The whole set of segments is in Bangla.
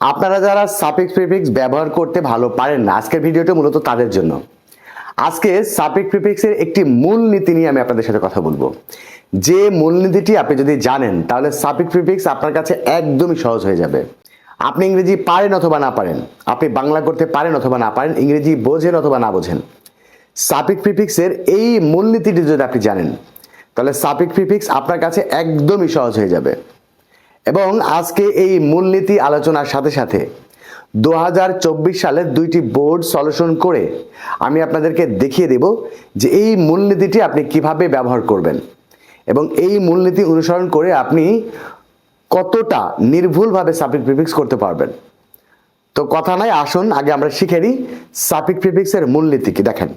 আপনারা যারা সাফিক্স প্রিফিক্স ব্যবহার করতে ভালো পারেন না, আজকের ভিডিওটা মূলত তাদের জন্য। আজকে সাফিক প্রিফিক্সের একটি মূল নীতি নিয়ে আমি আপনাদের সাথে কথা বলব। যে মূলনীতিটি আপনি যদি জানেন, তাহলে সাফিক প্রিফিক্স আপনার কাছে একদমই সহজ হয়ে যাবে। আপনি ইংরেজি পারেন অথবা না পারেন, আপনি বাংলা করতে পারেন অথবা না পারেন, ইংরেজি বোঝেন অথবা না বোঝেন। সাফিক প্রিফিক্সের এই মূলনীতিটি যদি আপনি জানেন, তাহলে সাফিক প্রিফিক্স আপনার কাছে একদমই সহজ হয়ে যাবে। এবং আজকে এই মূলনীতি আলোচনার সাথে সাথে দু হাজার চব্বিশ সালের দুইটি বোর্ড সলিউশন করে আমি আপনাদেরকে দেখিয়ে দেব যে এই মূলনীতিটি আপনি কীভাবে ব্যবহার করবেন এবং এই মূলনীতি অনুসরণ করে আপনি কতটা নির্ভুলভাবে সাফিক প্রিফিক্স করতে পারবেন। তো কথা নাই, আসুন, আগে আমরা শিখে নিই সাপিক প্রিফিক্সের মূলনীতি কি, দেখেন।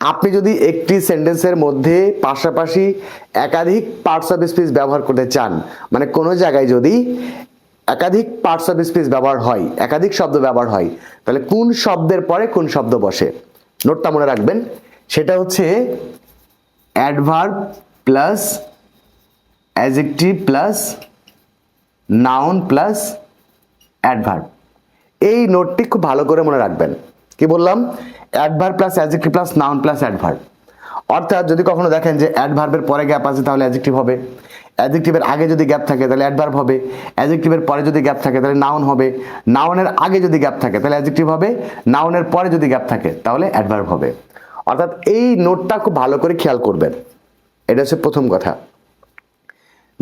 আপনি যদি একটি সেন্টেন্সের মধ্যে পাশাপাশি একাধিক পার্টস অফ স্পিচ ব্যবহার করতে চান মানে কোনো জায়গায় যদি একাধিক পার্টস অফ স্পিচ ব্যবহার হয়, একাধিক শব্দ ব্যবহার হয়, তাহলে কোন শব্দের পরে কোন শব্দ বসে? নোটটা মনে রাখবেন, সেটা হচ্ছে adverb plus adjective plus noun plus adverb. এই নোটটি খুব ভালো করে মনে রাখবেন। কি বললাম? Adverb plus adjective plus noun plus adverb অর্থাৎ যদি কখনো দেখেন যে অ্যাডভার্বের পরে গ্যাপ আছে, তাহলে অ্যাডজেক্টিভ হবে। অ্যাডজেক্টিভের আগে যদি গ্যাপ থাকে, তাহলে অ্যাডভার্ব হবে। অ্যাডজেক্টিভের পরে যদি গ্যাপ থাকে, তাহলে নাউন হবে। নাউনের আগে যদি গ্যাপ থাকে, তাহলে অ্যাডজেক্টিভ হবে। নাউনের পরে যদি গ্যাপ থাকে, তাহলে অ্যাডভার্ব হবে। অর্থাৎ এই নোটটা খুব ভালো করে খেয়াল করবেন। এটা হচ্ছে প্রথম কথা।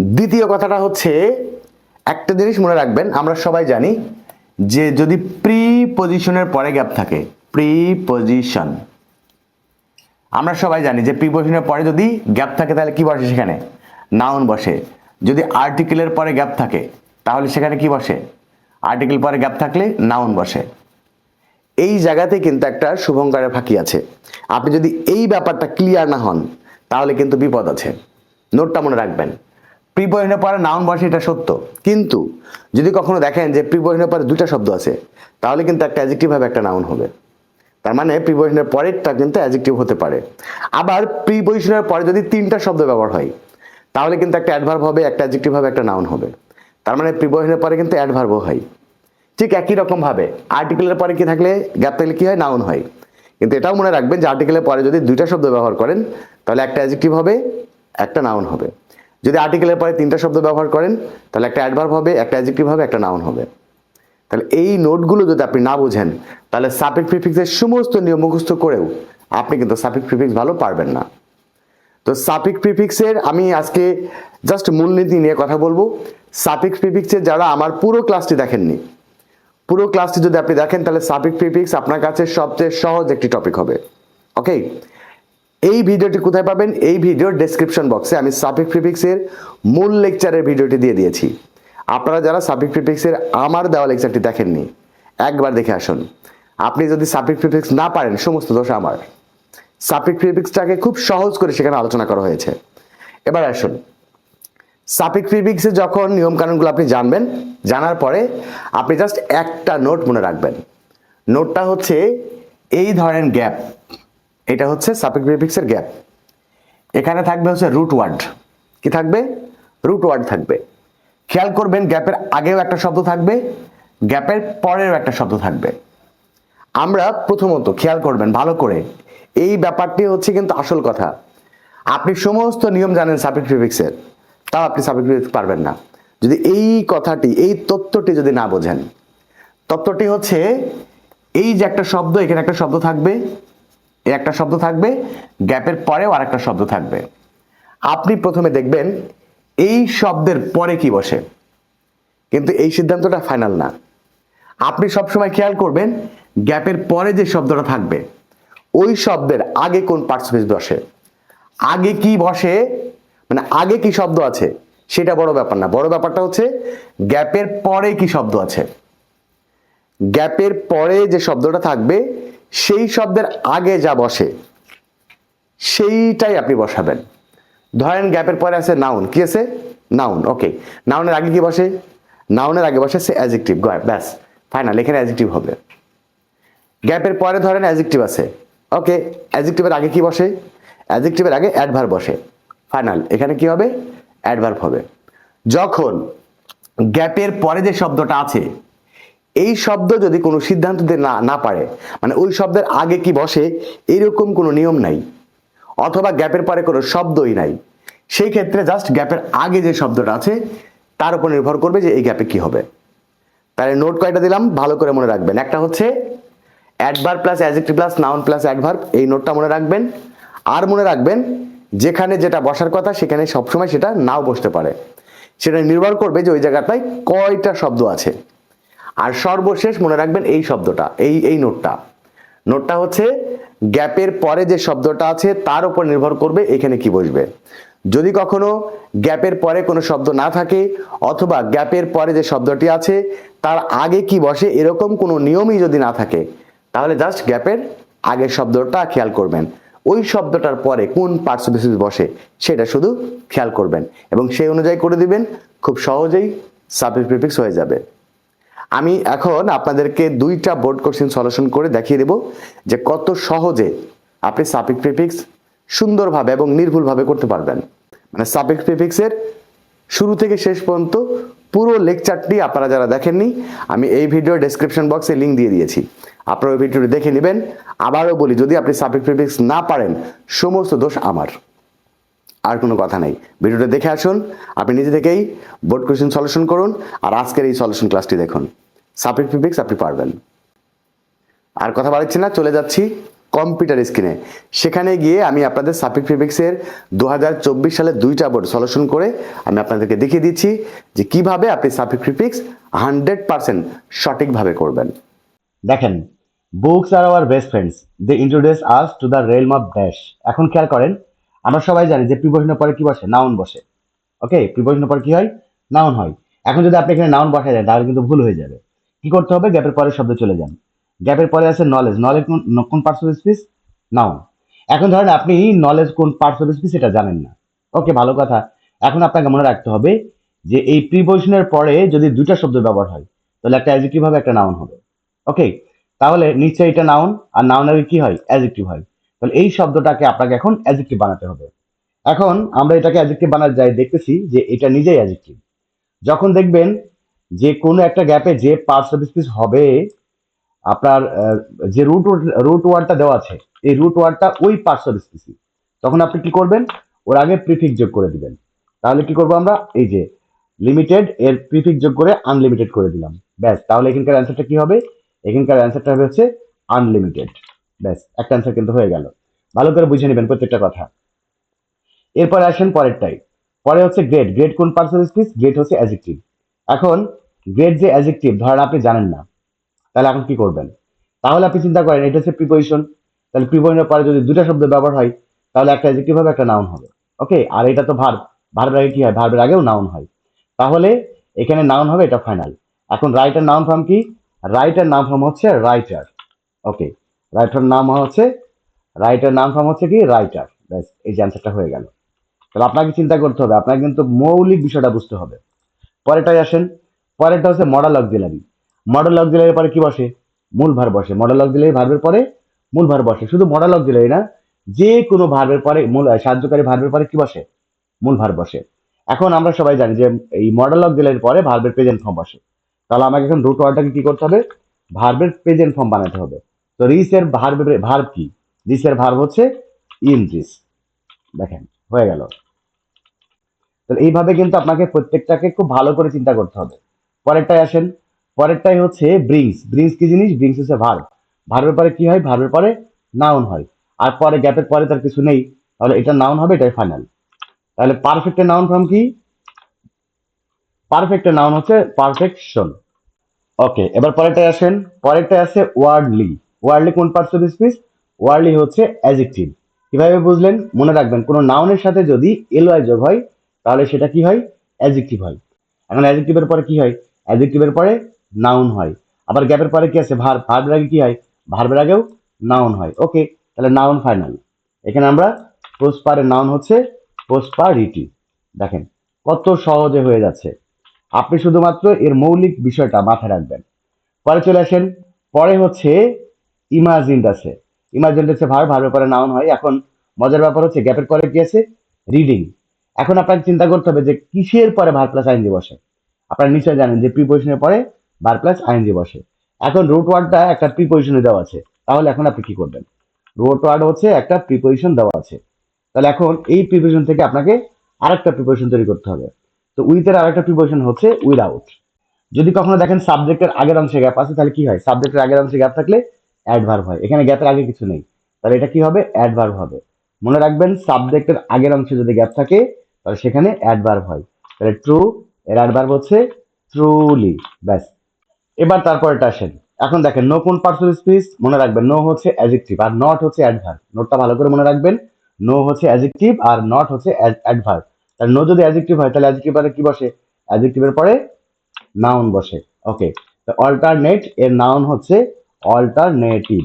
দ্বিতীয় কথাটা হচ্ছে, একটা জিনিস মনে রাখবেন, আমরা সবাই জানি যে যদি প্রি পজিশনের পরে গ্যাপ থাকে। প্রি পজিশন আমরা সবাই জানি যে প্রি পজিশনের পরে যদি গ্যাপ থাকে তাহলে কি বসে সেখানে? নাউন বসে। যদি আর্টিকেলের পরে গ্যাপ থাকে, তাহলে সেখানে কি বসে? আর্টিকেল পরে গ্যাপ থাকলে নাউন বসে। এই জায়গাতে কিন্তু একটা শুভঙ্করের ফাঁকি আছে। আপনি যদি এই ব্যাপারটা ক্লিয়ার না হন, তাহলে কিন্তু বিপদ আছে। নোটটা মনে রাখবেন। প্রিপোজিশনের পরে নাউন বসে, এটা সত্য। কিন্তু যদি কখনো দেখেন যে প্রিপোজিশনের পরে দুইটা শব্দ আছে, তাহলে কিন্তু একটা অ্যাজেক্টিভ হবে একটা নাউন হবে। তার মানে প্রিপোজিশনের পরেরটা কিন্তু অ্যাজেক্টিভ হতে পারে। আবার প্রিপোজিশনের পরে যদি তিনটা শব্দ ব্যবহার হয়, তাহলে কিন্তু একটা অ্যাডভার্ব হবে, একটা অ্যাজেক্টিভ হবে একটা নাউন হবে। তার মানে প্রিপোজিশনের পরে কিন্তু অ্যাডভার্বও হয়। ঠিক একই রকম ভাবে আর্টিকেলের পরে কি থাকলে গ্যাপ থাকলে কি হয়? নাউন হয়। কিন্তু এটাও মনে রাখবেন যে আর্টিকেলের পরে যদি দুইটা শব্দ ব্যবহার করেন, তাহলে একটা অ্যাজেক্টিভ হবে, একটা নাউন হবে। যদি আর্টিকেলের পরে তিনটা শব্দ ব্যবহার করেন, তাহলে একটা অ্যাডভার্ব হবে, একটা অ্যাজেক্টিভ হবে, একটা নাউন হবে। তাহলে এই নোটগুলো যদি আপনি না বোঝেন, তাহলে সাফিক প্রিফিক্সের সমস্ত নিয়ম মুখস্থ করেও আপনি কিন্তু সাফিক প্রিফিক্স ভালো পারবেন না। তো সাফিক প্রিফিক্সের আমি আজকে জাস্ট মূলনীতি নিয়ে কথা বলব। সাফিক প্রিফিক্সের যারা আমার পুরো ক্লাসটি দেখেননি, পুরো ক্লাসটি যদি আপনি দেখেন, তাহলে সাফিক প্রিফিক্স আপনার কাছে সবচেয়ে সহজ একটি টপিক হবে। ওকে এই ভিডিওটি কোথায় পাবেন? এই ভিডিওর ডেসক্রিপশন বক্সে আমি সাফিক প্রিফিক্সের মূল লেকচারের ভিডিওটি দিয়ে দিয়েছি। আপনারা যারা সাফিক প্রিফিক্সের আমার দেওয়া লেকচারটি দেখেননি, একবার দেখে আসুন। আপনি যদি সাফিক প্রিফিক্স না পারেন, সমস্ত দোষ আমার। সাফিক প্রিফিক্সটাকে খুব সহজ করে সেখানে আলোচনা করা হয়েছে। এবার আসুন। সাফিক প্রিফিক্সে যখন নিয়মকানুনগুলো আপনি জানবেন, জানার পরে আপনি জাস্ট একটা নোট মনে রাখবেন। নোটটা হচ্ছে এই ধরনের গ্যাপ এটা হচ্ছে সাফিক প্রিফিক্সের গ্যাপ। এখানে থাকবে হচ্ছে রুট ওয়ার্ড কি থাকবে? রুট ওয়ার্ড থাকবে। খেয়াল করবেন গ্যাপের আগেও একটা শব্দ থাকবে, গ্যাপের পরেও একটা শব্দ থাকবে। আমরা প্রথমত খেয়াল করবেন ভালো করে, এই ব্যাপারটি হচ্ছে কিন্তু আসল কথা। আপনি সমস্ত নিয়ম জানেন সাফিক প্রিফিক্সের, তাও আপনি সাফিক প্রিফিক্স পারবেন না। যদি এই কথাটি, এই তত্ত্বটি যদি না বোঝেন, তত্ত্বটি হচ্ছে এই যে একটা শব্দ, এখানে একটা শব্দ থাকবে একটা শব্দ থাকবে, গ্যাপের পরেও আর একটা শব্দ থাকবে। আপনি প্রথমে দেখবেন এই শব্দের পরে কি বসে। কিন্তু এই সিদ্ধান্তটা ফাইনাল না। আপনি সবসময় খেয়াল করবেন, গ্যাপের পরে যে শব্দটা থাকবে, ওই শব্দের আগে কোন পার্টস বসে। আগে কি বসে মানে আগে কি শব্দ আছে, সেটা বড় ব্যাপার না। বড় ব্যাপারটা হচ্ছে, গ্যাপের পরে কি শব্দ আছে। গ্যাপের পরে যে শব্দটা থাকবে সেই শব্দের আগে যা বসে, সেইটাই আপনি বসাবেন। ধরেন গ্যাপের পরে আছে নাউন কি আছে? নাউন ওকে নাউনের আগে কি বসে? নাউনের আগে বসে সে অ্যাজেক্টিভ ব্যাস। ফাইনাল এখানে অ্যাজেক্টিভ হবে। গ্যাপের পরে ধরেন অ্যাজেক্টিভ আছে। ওকে অ্যাজেক্টিভের আগে কি বসে? অ্যাজেক্টিভের আগে অ্যাডভার্ব বসে। ফাইনাল এখানে কি হবে? অ্যাডভার্ব হবে। যখন গ্যাপের পরে যে শব্দটা আছে এই শব্দ যদি কোনো সিদ্ধান্ত দিতে না না পারে মানে ওই শব্দের আগে কি বসে, এরকম কোনো নিয়ম নাই, অথবা গ্যাপের পরে কোনো শব্দই নাই। সেই ক্ষেত্রে জাস্ট গ্যাপের আগে যে শব্দটা আছে, তার উপর নির্ভর করবে যে এই গ্যাপে কি হবে। তাহলে নোট কয়টা দিলাম? ভালো করে মনে রাখবেন। একটা হচ্ছে adverb plus adjective plus noun plus adverb এই নোটটা মনে রাখবেন। আর মনে রাখবেন, যেখানে যেটা বসার কথা, সেখানে সবসময় সেটা নাও বসতে পারে। সেটা নির্ভর করবে যে ওই জায়গাটায় কয়টা শব্দ আছে। আর সর্বশেষ মনে রাখবেন এই শব্দটা, এই এই নোটটা। নোটটা হচ্ছে, গ্যাপের পরে যে শব্দটা আছে তার উপর নির্ভর করবে এখানে কি বসবে। যদি কখনো গ্যাপের পরে কোনো শব্দ না থাকে অথবা গ্যাপের পরে যে শব্দটি আছে তার আগে কি বসে এরকম কোনো নিয়মই যদি না থাকে, তাহলে জাস্ট গ্যাপের আগের শব্দটা খেয়াল করবেন। ওই শব্দটার পরে কোন পার্টস অফ বসে সেটা শুধু খেয়াল করবেন এবং সেই অনুযায়ী করে দিবেন, খুব সহজেই সাবজেক্ট প্রিফিক্স হয়ে যাবে। আমি এখন আপনাদেরকে দুইটা বোর্ড কোশ্চেন সলিউশন করে দেখিয়ে দেব যে কত সহজে আপনি সাপিক প্রিফিক্স সুন্দরভাবে এবং নির্ভুলভাবে করতে পারবেন। মানে সাপিক প্রিফিক্সের শুরু থেকে শেষ পর্যন্ত পুরো লেকচারটি আপনারা যারা দেখেননি, আমি এই ভিডিও ডেসক্রিপশন বক্সে লিঙ্ক দিয়ে দিয়েছি। আপনারা ওই ভিডিওটি দেখে নেবেন। আবারও বলি, যদি আপনি সাপিক প্রিফিক্স না পারেন, সমস্ত দোষ আমার। আর কোনো কথা নাই। ভিডিওটা দেখে আসুন, আপনি নিজে থেকেই বোর্ড কোয়েশ্চেন সলিউশন করুন আর আজকের এই সলিউশন ক্লাসটি দেখুন। সাপিক প্রিফিক্স আপনি পারবেন। আর কথা বাড়াচ্ছি না, চলে যাচ্ছি কম্পিউটার স্ক্রিনে সেখানে গিয়ে আমি আপনাদের সাপিক প্রিফিক্সের দু সালে দুইটা বোর্ড সলিউশন করে আমি আপনাদেরকে দেখিয়ে দিচ্ছি যে কীভাবে আপনি সাপিক প্রিফিক্স হান্ড্রেড পার্সেন্ট সঠিকভাবে করবেন। দেখেন books are our best friends they introduce us to the realm of dash এখন খেয়াল করেন আমরা সবাই জানি যে প্রিপোজিশনের পরে কি বসে? নাউন বসে। ওকে প্রিপোজিশনের পরে কি হয়? নাউন হয়। এখন যদি আপনি এখানে নাউন বসায় দেন, তাহলে কিন্তু ভুল হয়ে যাবে। কি করতে হবে? গ্যাপের পরে শব্দ চলে যান। গ্যাপের পরে আছে নলেজ নলেজ কোন পার্টস অফ স্পিচ নাউন এখন ধরেন আপনি নলেজ কোন পার্টস অফ স্পিচ এটা জানেন না। ওকে ভালো কথা। এখন আপনাকে মনে রাখতে হবে যে এই প্রিপোজিশনের পরে যদি দুইটা শব্দ ব্যবহার হয়, তাহলে একটা অ্যাডজেক্টিভ হবে, একটা নাউন হবে। ওকে তাহলে নিশ্চয়ই এটা নাউন আর নাউনের কি হয়? অ্যাডজেক্টিভ হয়। তাহলে এই শব্দটাকে আপনাকে এখন অ্যাজেক্টিভ বানাতে হবে। এখন আমরা এটাকে অ্যাজেক্টিভ বানাতে যাই, দেখতেছি যে এটা নিজেই অ্যাজেক্টিভ যখন দেখবেন যে কোনো একটা গ্যাপে যে পার্টস অফ স্পিচ হবে, আপনার যে রুট রুট ওয়ার্ডটা দেওয়া আছে, এই রুট ওয়ার্ডটা ওই পার্টস অফ স্পিচ তখন আপনি কি করবেন? ওর আগে প্রিফিক্স যোগ করে দিবেন। তাহলে কি করব আমরা? এই যে লিমিটেড এর প্রিফিক্স যোগ করে আনলিমিটেড করে দিলাম। ব্যাস, তাহলে এখানকার অ্যান্সারটা কি হবে? এখানকার অ্যান্সারটা হবে হচ্ছে আনলিমিটেড ব্যাস, একটা অ্যান্সার কিন্তু হয়ে গেল। ভালো করে বুঝে নেবেন প্রত্যেকটা কথা। এরপরে আসেন পরেরটাই। পরে হচ্ছে গ্রেড গ্রেড কোন পার্টস অফ স্পিচ গ্রেড হচ্ছে অ্যাজেক্টিভ এখন গ্রেড যে অ্যাজেক্টিভ ধরেন আপনি জানেন না, তাহলে এখন কি করবেন? তাহলে আপনি চিন্তা করেন, এটা হচ্ছে প্রিপোজিশন তাহলে প্রিপোজিশনের পরে যদি দুটো শব্দ ব্যবহার হয়, তাহলে একটা অ্যাজেক্টিভ হবে, একটা নাউন হবে। ওকে আর এটা তো ভার্ব ভার্বের আগে কি হয়? ভার্বের আগেও নাউন হয়। তাহলে এখানে নাউন হবে, এটা ফাইনাল এখন রাইটার নাউন ফর্ম কি? রাইটার নাম ফর্ম হচ্ছে রাইটার ওকে রাইটার নাম হচ্ছে রাইটার নাম ফর্ম হচ্ছে কি? রাইটার এই যে অ্যান্সারটা হয়ে গেল। তাহলে আপনাকে চিন্তা করতে হবে, আপনাকে কিন্তু মৌলিক বিষয়টা বুঝতে হবে। পরেরটাই আসেন, পরেরটা হচ্ছে মডেল অক্সিলারি মডেল অক্সিলারির পরে কি বসে? মূল ভার বসে। মডেল অক্সিলারি ভার্বের পরে মূল ভার বসে। শুধু মডেল অক্সিলারি না, যে কোনো ভার্বের পরে, মূল সাহায্যকারী ভার্বের পরে কি বসে? মূল ভার বসে। এখন আমরা সবাই জানি যে এই মডেল অক্সিলারির পরে ভার্বের প্রেজেন্ট ফর্ম বসে। তাহলে আমাকে এখন রুট ওয়ার্ডটাকে কি করতে হবে? ভার্বের প্রেজেন্ট ফর্ম বানাতে হবে। তো রিস এর ভার্বের ভার্ব কি? রিস এর ভার্ব হচ্ছে ইন রিস দেখেন, হয়ে গেল। তাহলে এইভাবে কিন্তু আপনাকে প্রত্যেকটাকে খুব ভালো করে চিন্তা করতে হবে। পরেরটাই আসেন। পরেরটাই হচ্ছে ব্রিংস ব্রিংস কি জিনিস? ব্রিংস হচ্ছে ভার্ব ভার্বের পরে কি হয়? ভার্বের পরে নাউন হয়। আর পরে গ্যাপের পরে তার কিছু নেই। তাহলে এটা নাউন হবে, এটাই ফাইনাল তাহলে পারফেক্টের নাউন ফর্ম কি? পারফেক্টের নাউন হচ্ছে পারফেকশন ওকে এবার পরেরটায় আসেন। পরেরটায় আছে ওয়ার্ডলি ওয়ার্ডলি কোন পার্টস অফ স্পিচ ওয়ার্ডলি হচ্ছে অ্যাজেক্টিভ কীভাবে বুঝলেন? মনে রাখবেন, কোনো নাউনের সাথে যদি এলওয়াই যোগ হয়, তাহলে সেটা কি হয়? অ্যাজেক্টিভ হয়। এখন অ্যাজেক্টিভের পরে কি হয়? অ্যাজেক্টিভের পরে নাউন হয়। আবার গ্যাপের পরে কি আছে? ভার ভার্বের আগে কি হয়? ভার্বের আগেও নাউন হয়। ওকে তাহলে নাউন ফাইনাল এখানে আমরা পোস্টপারের নাউন হচ্ছে পোস্টপারিটি দেখেন, কত সহজে হয়ে যাচ্ছে। আপনি শুধুমাত্র এর মৌলিক বিষয়টা মাথায় রাখবেন। পরে চলে আসেন। পরে হচ্ছে ইমাজিন্ড আছে। ইমাজিন্ড হচ্ছে ভার ভার্বের পরে নাউন হয়। এখন মজার ব্যাপার হচ্ছে গ্যাপের পরে কি আছে? রিডিং এখন আপনাকে চিন্তা করতে হবে যে কিসের পরে ভার প্লাস আইনজি বসে? আপনারা নিশ্চয় জানেন যে প্রিপোজিশনের পরে বার প্লাস আইএনজি বসে। এখন রুট ওয়ার্ডটা একটা প্রিপোজিশনে দেওয়া আছে। তাহলে এখন আপনি কি করবেন? রুট ওয়ার্ড হচ্ছে একটা প্রিপোজিশন দেওয়া আছে। তাহলে এখন এই প্রিপোজিশন থেকে আপনাকে আরেকটা প্রিপোজিশন তৈরি করতে হবে। তো উইথের আরেকটা প্রিপোজিশন হচ্ছে উইদাউট যদি কখনো দেখেন সাবজেক্টের আগের অংশে গ্যাপ আছে, তাহলে কি হয়? সাবজেক্টের আগের অংশে গ্যাপ থাকলে অ্যাডভার্ব হয়। এখানে গ্যাপের আগে কিছু নেই। তাহলে এটা কি হবে? অ্যাডভার্ব হবে। মনে রাখবেন সাবজেক্টের আগের অংশে যদি গ্যাপ থাকে, তাহলে সেখানে অ্যাডভার্ব হয়। তাহলে ট্রু এর অ্যাডভার্ব হচ্ছে ট্রুলি ব্যাস। এবার তারপরটা আসেন। এখন দেখেন নো কোন পার্টস অফ স্পিচ মনে রাখবেন নো হচ্ছে অ্যাডজেক্টিভ আর নট হচ্ছে অ্যাডভার্ব নোটটা ভালো করে মনে রাখবেন নো হচ্ছে অ্যাডজেক্টিভ আর নট হচ্ছে অ্যাডভার্ব তাহলে নো যদি অ্যাডজেক্টিভ হয়, তাহলে অ্যাডজেক্টিভ পরে কি বসে? অ্যাডজেক্টিভের পরে নাউন বসে। ওকে তো অল্টারনেট এর নাউন হচ্ছে অল্টারনেটিভ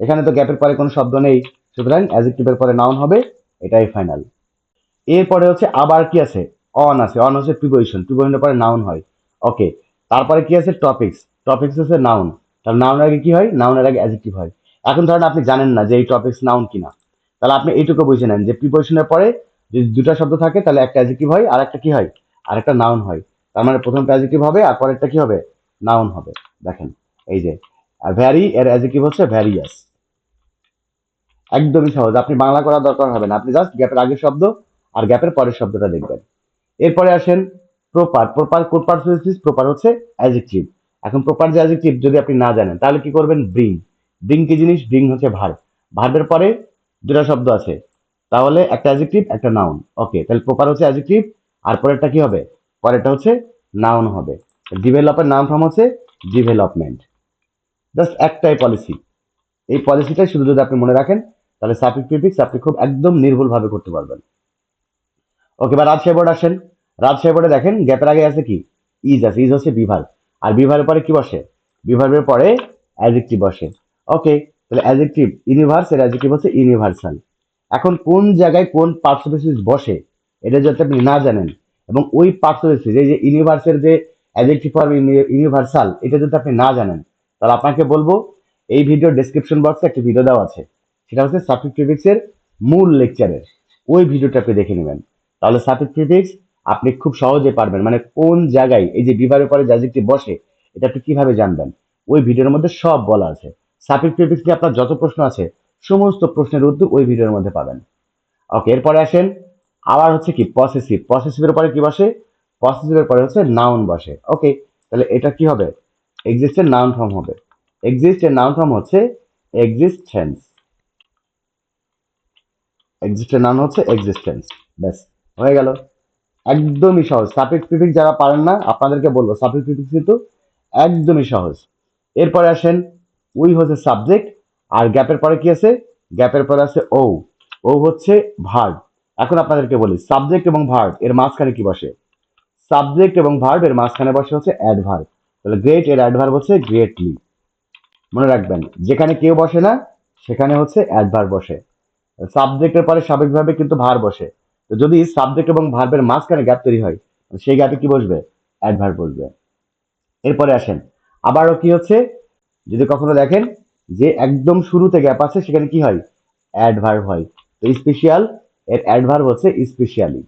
এখানে তো গ্যাপের পরে কোনো শব্দ নেই। সুতরাং অ্যাডজেক্টিভের পরে নাউন হবে, এটাই ফাইনাল এরপরে হচ্ছে আবার কি আছে? অন আছে। অন হচ্ছে প্রিপোজিশন প্রিপোজিশনের পরে নাউন হয়। ওকে তারপরে কি আছে? টপিক্স টপিক্স হচ্ছে নাউন তাহলে নাউনের আগে কি হয়? নাউনের আগে অ্যাডজেক্টিভ হয়। এখন ধরেন আপনি জানেন না যে এই টপিক্স নাউন কিনা। তাহলে আপনি এইটুকু বুঝে নেন যে প্রিপোজিশনের পরে যদি দুটো শব্দ থাকে, তাহলে একটা অ্যাডজেক্টিভ হয়, আর একটা কি হয়? আর একটা নাউন হয়। তার মানে প্রথমটা অ্যাডজেক্টিভ হবে, আর পরেরটা কি হবে? নাউন হবে। দেখেন, এই যে ভ্যারি, এর অ্যাডজেক্টিভ হচ্ছে ভ্যারিয়াস একদমই সহজ। আপনি বাংলা করার দরকার হবে না। আপনি জাস্ট গ্যাপের আগের শব্দ আর গ্যাপের পরের শব্দটা দেখবেন এরপরে আসেন প্রপার প্রপার পার্সোনালিটিস প্রপার হচ্ছে অ্যাডজেক্টিভ এখন প্রপার যে অ্যাডজেক্টিভ যদি আপনি না জানেন, তাহলে কি করবেন? ব্রিং ব্রিং কি জিনিস? ব্রিং হচ্ছে ভার্ব ভার্বের পরে দুটা শব্দ আছে। তাহলে একটা অ্যাডজেক্টিভ একটা নাউন ওকে তাহলে প্রপার হচ্ছে অ্যাডজেক্টিভ আর পরেরটা কি হবে? পরেরটা হচ্ছে নাউন হবে। ডেভেলপের নাম ফর্ম হচ্ছে ডেভেলপমেন্ট জাস্ট একটাই পলিসি এই পলিসিটাই শুধু যদি আপনি মনে রাখেন, তাহলে সাফিক প্রিফিক্স আপনি খুব একদম নির্ভুলভাবে করতে পারবেন। ওকে বা রাজশাহী বোর্ড আসেন। রাজশাহী বোর্ডে দেখেন গ্যাপের আগে আছে কি? ইজ আছে ইজ হচ্ছে বিভার। আর বিভারের পরে কি বসে? বিভারের পরে অ্যাডজেক্টিভ বসে। ওকে তাহলে অ্যাডজেক্টিভ ইউনিভার্স এর অ্যাডজেক্টিভ হচ্ছে ইউনিভার্সাল এখন কোন জায়গায় কোন পার্টস বসে, এটা যদি আপনি না জানেন, এবং ওই পার্টস এই যে ইউনিভার্সের যে অ্যাডজেক্টিভ ফর্ম ইউনিভার্সাল এটা যদি আপনি না জানেন তাহলে আপনাকে বলব, এই ভিডিও ডেসক্রিপশন বক্সে একটা ভিডিও দেওয়া আছে। সেটা হচ্ছে সাফিক প্রিফিক্সের মূল লেকচারের ওই ভিডিওটা আপনি দেখে নেবেন। তাহলে সাফিক প্রিফিক্স আপনি খুব সহজে পারবেন। মানে কোন জায়গায়, এই যে বিভাগের পরে যে বসে, এটা আপনি কীভাবে জানবেন? ওই ভিডিওর মধ্যে সব বলা আছে। সাফিক প্রিফিক্স নিয়ে আপনার যত প্রশ্ন আছে, সমস্ত প্রশ্নের উত্তর ওই ভিডিওর মধ্যে পাবেন। ওকে এরপরে আসেন, আবার হচ্ছে কি পসেসিভ পসেসিভের পরে কি বসে? পসেসিভের পরে হচ্ছে নাউন বসে। ওকে তাহলে এটা কি হবে? এক্সিস্টের নাউন ফর্ম হবে। এক্সিস্টের নাউন ফর্ম হচ্ছে এক্সিস্টেন্স এক্সিস্টের নাউন হচ্ছে এক্সিস্টেন্স ব্যাস, হয়ে গেল। একদমই সহজ। সাফিক্স প্রিফিক্স যারা পারেন না, আপনাদেরকে বলব সাফিক্স প্রিফিক্স কিন্তু একদমই সহজ। এরপরে আসেন উই হচ্ছে সাবজেক্ট আর গ্যাপের পরে কি আছে? গ্যাপের পরে আছে ও ও হচ্ছে ভার্ব এখন আপনাদেরকে বলি সাবজেক্ট এবং ভার্ব এর মাঝখানে কি বসে? সাবজেক্ট এবং ভার্ব এর মাঝখানে বসে হচ্ছে অ্যাডভার্ব তাহলে গ্রেট এর অ্যাডভার্ব হচ্ছে গ্রেটলি মনে রাখবেন, যেখানে কেউ বসে না, সেখানে হচ্ছে অ্যাডভার্ব বসে। সাবজেক্টের পরে স্বাভাবিকভাবে কিন্তু ভার বসে। তো যদি সাবজেক্ট এবং ভার্বের মাঝখানে গ্যাপ তৈরি হয় সেই গ্যাপে কি বসবে? অ্যাডভার্ব বসবে। এরপরে আসেন, আবারও কি হচ্ছে? যদি কখনো দেখেন যে একদম শুরুতে গ্যাপ আছে, সেখানে কি হয়? অ্যাডভার্ব হয়। তো স্পেশাল এর অ্যাডভার্ব হচ্ছে স্পেশালি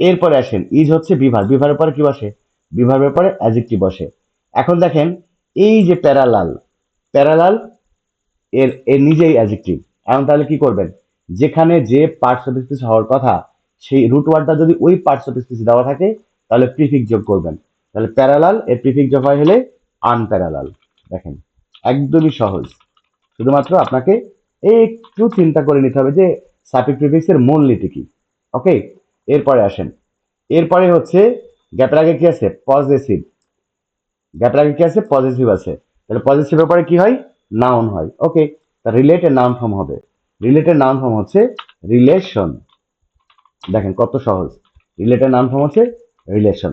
এরপরে আসেন ইজ হচ্ছে বিভার। বিভারের পরে কি বসে? বিভারের পরে অ্যাজেক্টিভ বসে। এখন দেখেন, এই যে প্যারালাল প্যারালাল এর এর নিজেই অ্যাজেক্টিভ এখন তাহলে কি করবেন? যেখানে যে পার্টস অফ স্পিচ হওয়ার কথা, সেই রুট ওয়ার্ডটা যদি ওই পার্টস অফ স্পিচ দেওয়া থাকে, তাহলে প্রিফিক যোগ করবেন। তাহলে প্যারালাল, এর প্রিফিক যোগ হয় হলে আনপ্যারালাল দেখেন, একদমই সহজ। শুধুমাত্র আপনাকে একটু চিন্তা করে নিতে হবে যে সাফিক প্রিফিক্স এর মূলনীতি কি। ওকে এরপরে আসেন। এরপরে হচ্ছে গ্যাপের আগে কি আছে? পজিটিভ গ্যাপের আগে কি আছে? পজিটিভ আছে। তাহলে পজিটিভের পরে কি হয়? নাউন হয়। ওকে তা রিলেটেড নাউন ফর্ম হবে। রিলেটেড নাউন ফর্ম হচ্ছে রিলেশন দেখেন কত সহজ। রিলেটেড নাউন ফর্ম হচ্ছে রিলেশন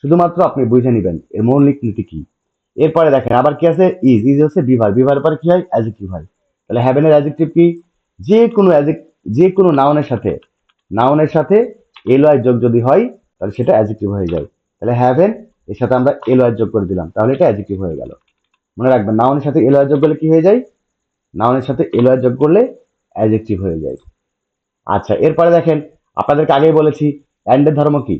শুধুমাত্র আপনি বুঝে নেবেন, এর মৌলিক নীতি কি? এরপরে দেখেন আবার কি আছে? ইজ ইজ হচ্ছে বিভার। বিভার পরে কি হয়? অ্যাজেক্টিভ হয়। তাহলে হ্যাভেনের অ্যাজেক্টিভ কি? যে কোনো যে কোনো নাউনের সাথে নাউনের সাথে এল যোগ যদি হয়, তাহলে সেটা অ্যাজেক্টিভ হয়ে যায়। তাহলে হ্যাভেন এর সাথে আমরা এল ওয়াই যোগ করে দিলাম। তাহলে এটা অ্যাজেক্টিভ হয়ে গেল। মনে রাখবেন নাউনের সাথে এল ওয়াই যোগ করলে কি হয়ে যায়? নাউনের সাথে এল ওয়াই যোগ করলে অ্যাজেক্টিভ হয়ে যায়। আচ্ছা এরপরে দেখেন, আপনাদেরকে আগেই বলেছি অ্যান্ডের ধর্ম কি?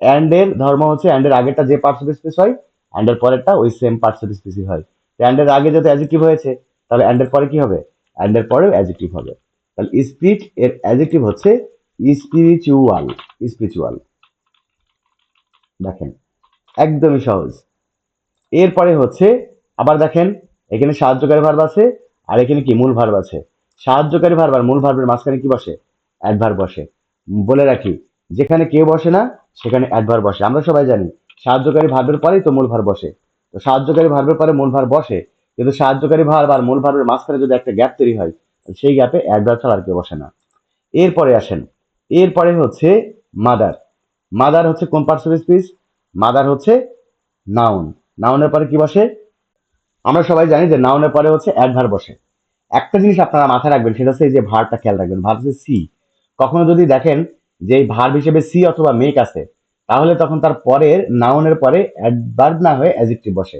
অ্যান্ডের ধর্ম হচ্ছে অ্যান্ডের আগেরটা যে পার্টস অফ স্পেস হয় অ্যান্ড এর পরেরটা ওই সেম পার্টস স্পিসিস হয়। অ্যান্ড এর আগে যদি অ্যাডজেক্টিভ হয়েছে, তাহলে অ্যান্ড এর পরে কি হবে? অ্যান্ড এর পরেও অ্যাডজেক্টিভ হবে। তাহলে স্পিরিট এর অ্যাডজেক্টিভ হচ্ছে স্পিরিচুয়াল স্পিরিচুয়াল দেখেন একদমই সহজ। এরপরে হচ্ছে, আবার দেখেন, এখানে সাহায্যকারী ভার্ব আছে, আর এখানে কি, মূল ভার্ব আছে। সাহায্যকারী ভার্ব আর মূল ভার্বের মাঝখানে কি বসে? অ্যাডভার্ব বসে। বলে রাখি, যেখানে কেউ বসে না, সেখানে অ্যাডভার্ব বসে। আমরা সবাই জানি, সাহায্যকারী ভার্বের পরেই তো মূল ভার্ব বসে। তো সাহায্যকারী ভার্বের পরে মূল ভার্ব বসে, কিন্তু সাহায্যকারী ভার্ব আর মূল ভার্বের মাঝখানে যদি একটা গ্যাপ তৈরি হয়, সেই গ্যাপে অ্যাডভার্ব ছাড়া আর কেউ বসে না। এরপরে আসেন, এরপরে হচ্ছে মাদার মাদার হচ্ছে কোন পার্টস অফ স্পিচ মাদার হচ্ছে নাউন। নাউনের পরে কি বসে? আমরা সবাই জানি যে নাউনের পরে হচ্ছে অ্যাডভার্ব বসে। একটা জিনিস আপনারা মাথায় রাখবেন, সেটা হচ্ছে এই যে ভারটা খেয়াল রাখবেন। ভার্ব হচ্ছে সি। কখনো যদি দেখেন যে এই হিসেবে সি অথবা মেক আছে, তাহলে তখন তার পরের, নাউনের পরে অ্যাডভার্ব না হয়ে অ্যাজেক্টিভ বসে।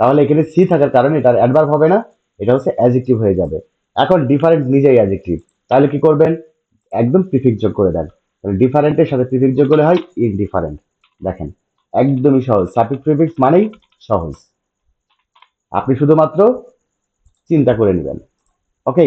তাহলে এখানে সি থাকার কারণে এটার অ্যাডভার্ব হবে না, এটা হচ্ছে অ্যাজেক্টিভ হয়ে যাবে। এখন ডিফারেন্ট নিজেই অ্যাজেক্টিভ তাহলে কি করবেন? একদম প্রিফিক্স যোগ করে দেন। ডিফারেন্টের সাথে প্রিফিক্স যোগ করলে হয় ইনডিফারেন্ট দেখেন। একদমই সহজ। সাফিক প্রিফিক্স মানেই সহজ। আপনি শুধুমাত্র চিন্তা করে নেবেন। ওকে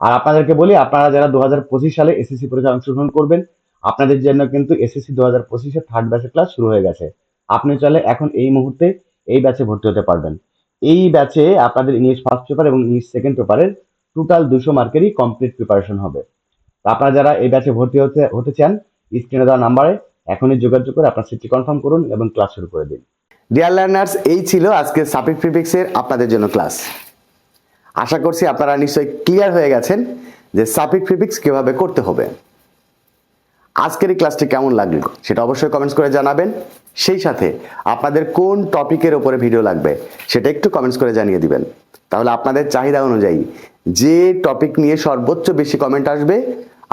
আর আপনাদেরকে বলি, আপনারা যারা দু হাজার পঁচিশ সালে এসএসসি পরীক্ষায় অংশগ্রহণ করবেন, আপনাদের জন্য কিন্তু এসএসসি দু হাজার পঁচিশে থার্ড ব্যাচের ক্লাস শুরু হয়ে গেছে। আপনি চলে এখন এই মুহূর্তে এই ব্যাচে ভর্তি হতে পারবেন। এই ব্যাচে আপনাদের ইংলিশ ফার্স্ট পেপার এবং ইংলিশ সেকেন্ড পেপারের টোটাল দুশো মার্কেরই কমপ্লিট প্রিপারেশন হবে। আপনারা যারা এই ব্যাচে ভর্তি হতে হতে চান স্ক্রিনে দেওয়া নাম্বারে এখনই যোগাযোগ করে আপনার সিটটি কনফার্ম করুন এবং ক্লাস শুরু করে দিন। ডিয়ার লার্নার্স এই ছিল আজকে সাপিক প্রিফিক্সের আপনাদের জন্য ক্লাস আশা করছি আপনারা নিশ্চয়ই ক্লিয়ার হয়ে গেছেন যে সাপিক প্রিফিক্স কীভাবে করতে হবে। আজকের এই ক্লাসটি কেমন লাগল সেটা অবশ্যই কমেন্টস করে জানাবেন। সেই সাথে আপনাদের কোন টপিকের ওপরে ভিডিও লাগবে সেটা একটু কমেন্টস করে জানিয়ে দিবেন। তাহলে আপনাদের চাহিদা অনুযায়ী যে টপিক নিয়ে সর্বোচ্চ বেশি কমেন্ট আসবে,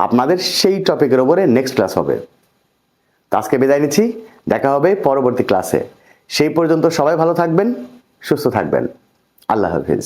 আপনাদের সেই টপিকের ওপরে নেক্সট ক্লাস হবে। আজকে বিদায় নিচ্ছি, দেখা হবে পরবর্তী ক্লাসে সেই পর্যন্ত সবাই ভালো থাকবেন, সুস্থ থাকবেন। আল্লাহ হাফিজ।